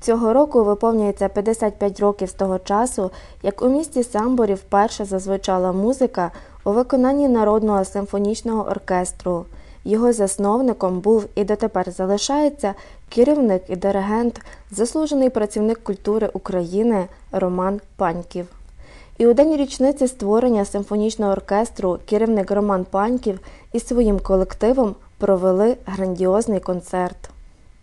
Цього року виповнюється 55 років з того часу, як у місті Самборі вперше зазвучала музика у виконанні Народного симфонічного оркестру. Його засновником був і дотепер залишається керівник і диригент, заслужений працівник культури України Роман Паньків. І у день річниці створення симфонічного оркестру керівник Роман Паньків із своїм колективом провели грандіозний концерт.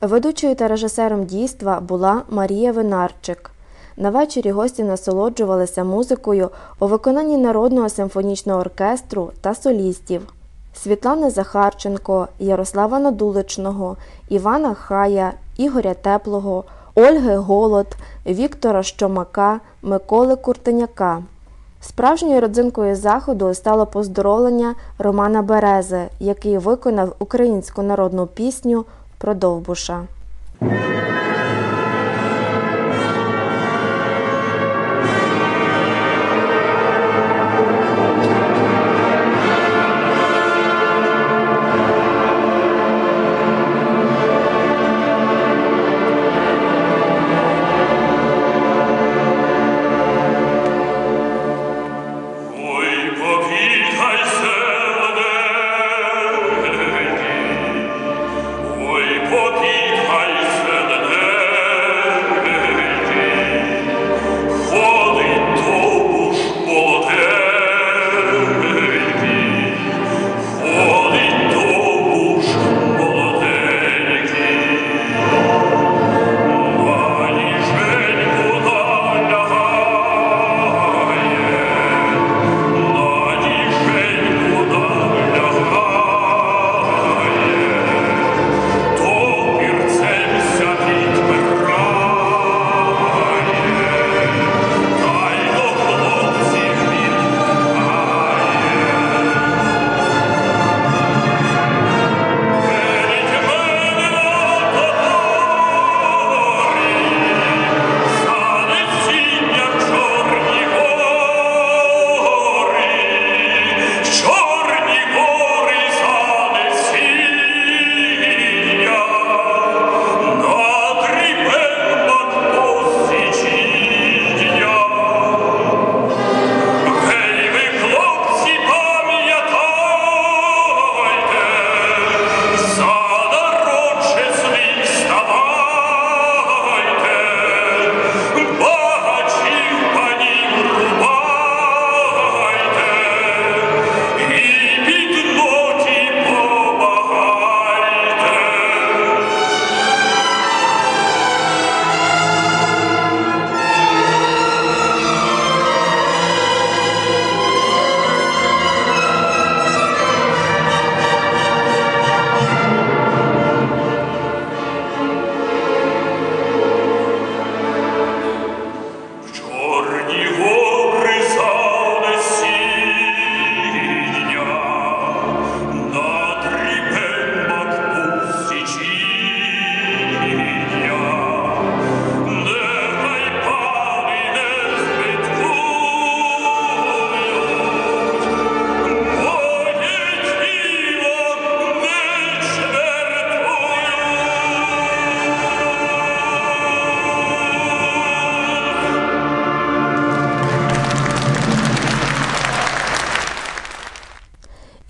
Ведучою та режисером дійства була Марія Винарчик. На вечорі гості насолоджувалися музикою у виконанні Народного симфонічного оркестру та солістів Світлани Захарченко, Ярослава Надуличного, Івана Хая, Ігоря Теплого, Ольги Голод, Віктора Щомака, Миколи Куртеняка. Справжньою родзинкою заходу стало поздоровлення Романа Берези, який виконав українську народну пісню про 破皮。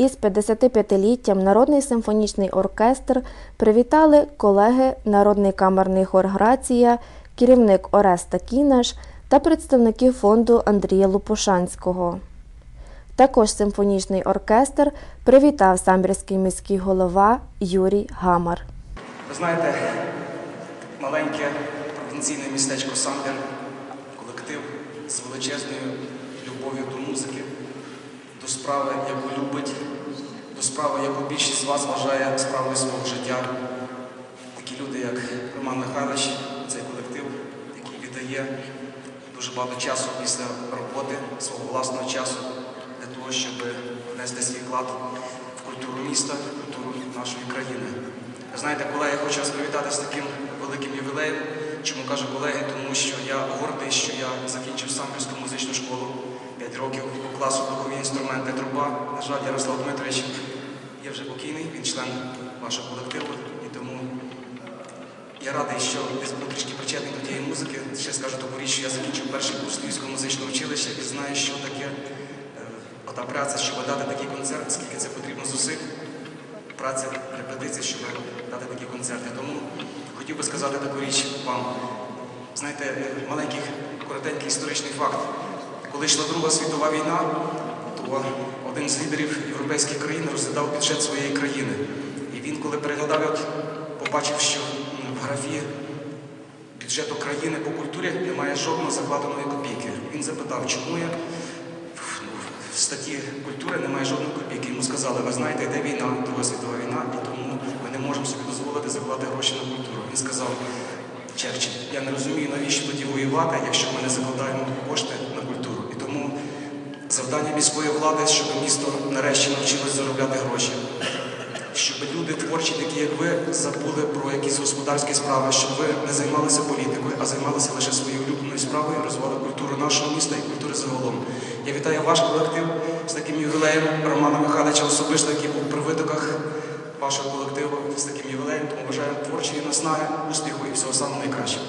Із 55-літтям Народний симфонічний оркестр привітали колеги Народний камерний хор Грація, керівник Ореста Кінеш та представники фонду Андрія Лупушанського. Також симфонічний оркестр привітав самбірський міський голова Юрій Гамар. Ви знаєте, маленьке провінційне містечко Самбір, колектив з величезною любов'ю до музики, до справи, яку любить, до справи, яку більшість з вас вважає справою свого життя. Такі люди, як Роман Михайлович, цей колектив, який віддає дуже багато часу після роботи, свого власного часу для того, щоб внести свій вклад в культуру міста, в культуру нашої країни. Знаєте, колеги, я хочу вас привітати з таким великим ювілеєм. Чому кажу колеги? Тому що я гордий, що я закінчив Самбірську музичну школу 5 років по класу духові інструменти труба. На жаль, Ярослав Дмитрович є вже покійний, він член вашого колективу, і тому Я радий, що десь був трішки причетний до тієї музики. Ще скажу таку річ, що я закінчив перший курс Львівського музичного училища і знаю, що таке е, ота праця, щоб дати такий концерт, скільки це потрібно зусиль, праця, репетиція, щоб дати такі концерти. Тому хотів би сказати таку річ вам. Знаєте, е, маленький коротенький історичний факт. Коли йшла Друга світова війна, то один з лідерів європейських країн розглядав бюджет своєї країни. І він, коли переглядав, побачив, що в графі бюджету країни по культурі немає жодної закладеної копійки. Він запитав, чому я в- ну, статті культури немає жодної копійки. Йому сказали, ви знаєте, йде війна, Друга світова війна, і тому ми не можемо собі дозволити закладати гроші на культуру. Він сказав, Черчилль, я не розумію, навіщо тоді воювати, якщо ми не закладаємо кошти на культуру. Завдання міської влади, щоб місто нарешті навчилось заробляти гроші. Щоб люди творчі, такі як ви, забули про якісь господарські справи, щоб ви не займалися політикою, а займалися лише своєю улюбленою справою, розвивали культуру нашого міста і культури загалом. Я вітаю ваш колектив з таким ювілеєм Романа Михайловича особисто, який був при видоках вашого колективу з таким ювілеєм. Тому бажаю творчої наснаги, успіху і всього самого найкращого.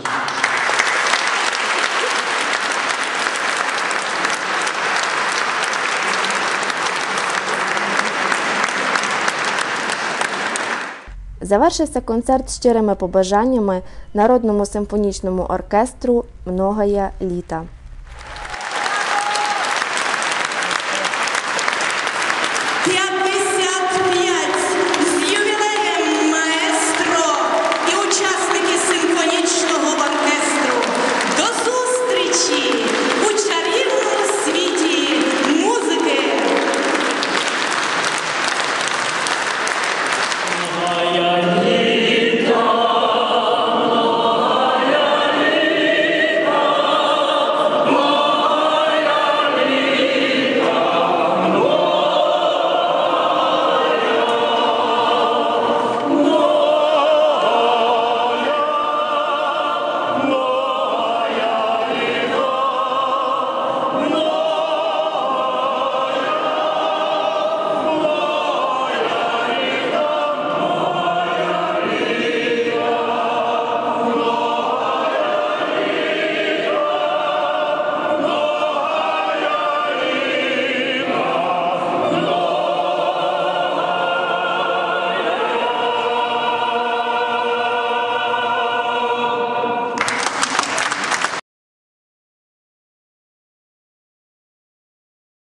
Завершився концерт щирими побажаннями Народному симфонічному оркестру Многоє літа.